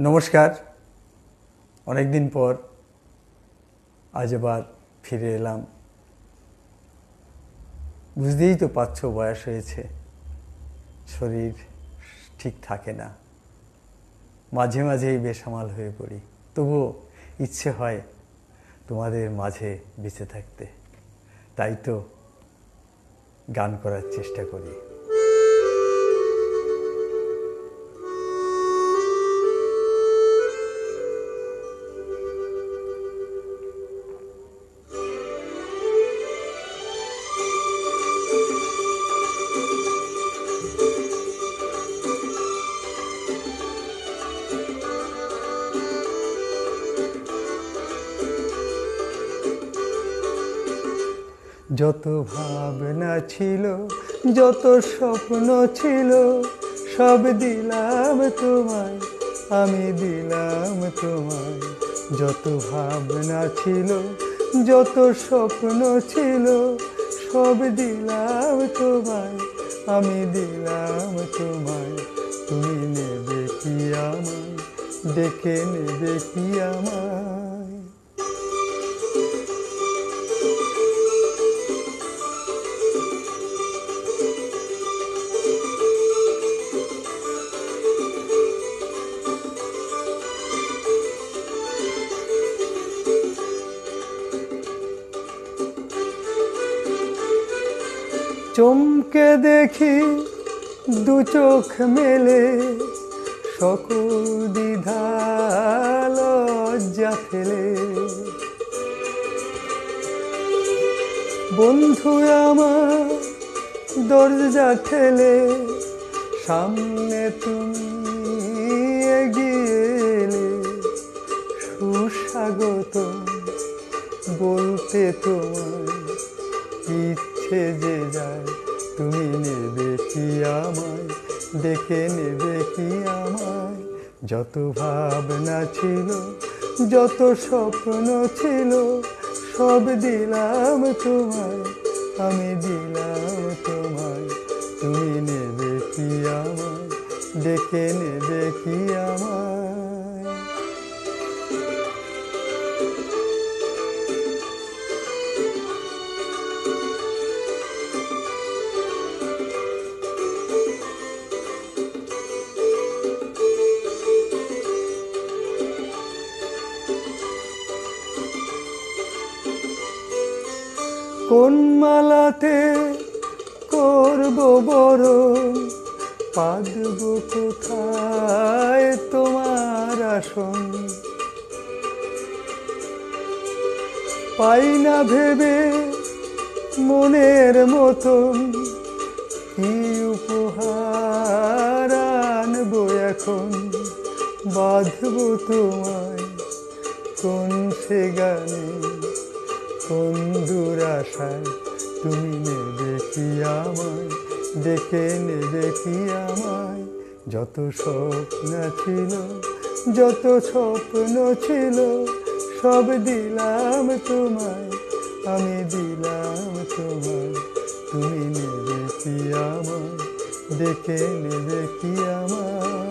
নমস্কার। অনেক দিন পর আজ আবার ফিরে এলাম। বুঝতেই তো পাচ্ছ বয়স হয়েছে। শরীর ঠিক থাকে না। মাঝে মাঝেই বেসামাল হয়ে পড়ি। তবুও ইচ্ছে হয় তোমাদের মাঝে বেঁচে থাকতে। তাই তো গান করার চেষ্টা করি। যত ভাবনা ছিল, যত স্বপ্ন ছিল, সব দিলাম তোমায়, আমি দিলাম তোমায়। যত ভাবনা ছিল, যত স্বপ্ন ছিল, সব দিলাম তোমায়, আমি দিলাম তোমায়। তুমি নেবে কি আমায়, ডেকে নেবে কি আমায়? চমকে দেখি দু চোখ মেলে সকল দ্বিধা লজ্জা ফেলে। বন্ধু আমার, দরজা ঠেলে সামনে তুমি এগিয়ে সুস্বাগত বলতে তোমায় যে যায়, তুমি নেবে কি আমায়? ডেকে নেবে কি আমায়? যত ভাবনা ছিল, যত স্বপ্ন ছিল, সব দিলাম তোমায়, আমি দিলাম তোমায়। তুমি নেবে কি আমায়? ডেকে নেবে কোন মালাতে করব বরণ পাদব কোথায় তোমার আসন? পাই না ভেবে মনের মতন কি উপহার আনব এখন? বাঁধব তোমায় কোন সে গানে? কোন দুরাশায় তুমি নেবে কি আমায়? ডেকে নেবে কি আমায়? যত স্বপ্ন ছিল, যত স্বপ্ন ছিল, সব দিলাম তোমায়, আমি দিলাম তোমায়। তুমি নেবে কি আমায়? ডেকে নেবে কি আমায়?